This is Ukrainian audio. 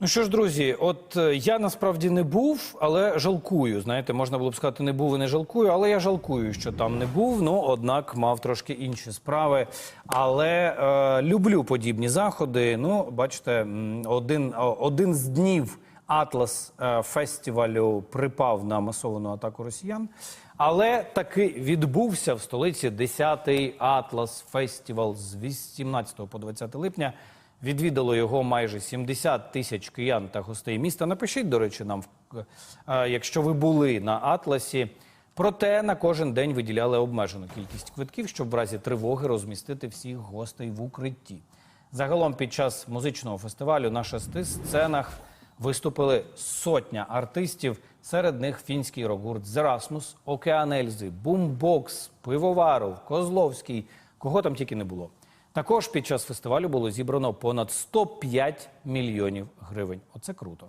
Ну що ж, друзі, от е, я насправді не був, але жалкую. Знаєте, можна було б сказати, не був і не жалкую, але я жалкую, що там не був. Ну, однак мав трошки інші справи. Але е, люблю подібні заходи. Ну, бачите, один, один з днів Атлас е, фестивалю припав на масовану атаку росіян. Але таки відбувся в столиці 10-й Атлас фестивал з 18 по 20 липня. Відвідало його майже 70 тисяч киян та гостей міста. Напишіть, до речі, нам, е, якщо ви були на Атласі. Проте на кожен день виділяли обмежену кількість квитків, щоб в разі тривоги розмістити всіх гостей в укритті. Загалом під час музичного фестивалю на шести сценах виступили сотня артистів. Серед них фінський рок-гурт Зерасмус, Океан Ельзи, Бумбокс, Пивоваров, Козловський. Кого там тільки не було. Також під час фестивалю було зібрано понад 105 мільйонів гривень. Оце круто.